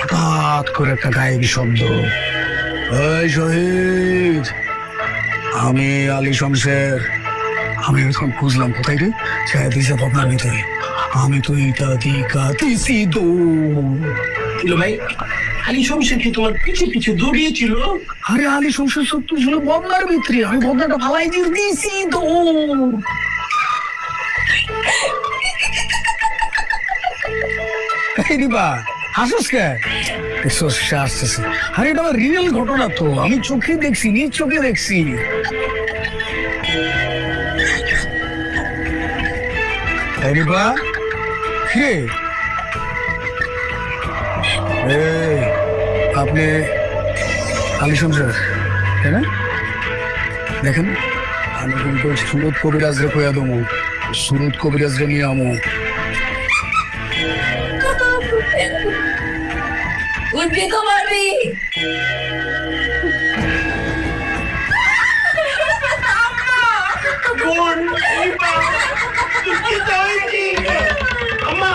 হঠাৎ করে একটা গায়েবী শব্দ। ওই শহীদ, আমি আলী শমশের আমি এখন খুঁজলাম কোথায় রে? সে দিছে ভাবনার ভিতরে। আমি তো এইটা দিকা দিছি তো। কিলো ভাই, আলী শমশের কি তোমার পিছে পিছে দৌড়িয়েছিল আরে আলী শমশের সত্য ছিল বন্যার ভিতরে। আমি বন্যাটা ফালাই দিয়ে দিছি তো। এই দিবা হাসুস কে? দেখছ আরে, এটা আমার রিয়েল ঘটনা তো। আমি চোখে দেখছি, নিজ চোখে দেখছি। দিবা কে? আপনি আলী শমশের তাই না? দেখেন, আমি কিন্তু সুরত কবিরাজ রে কইয়া দমু সুরত কবিরাজ রে নিয়ে আমু। Good dito, Mami!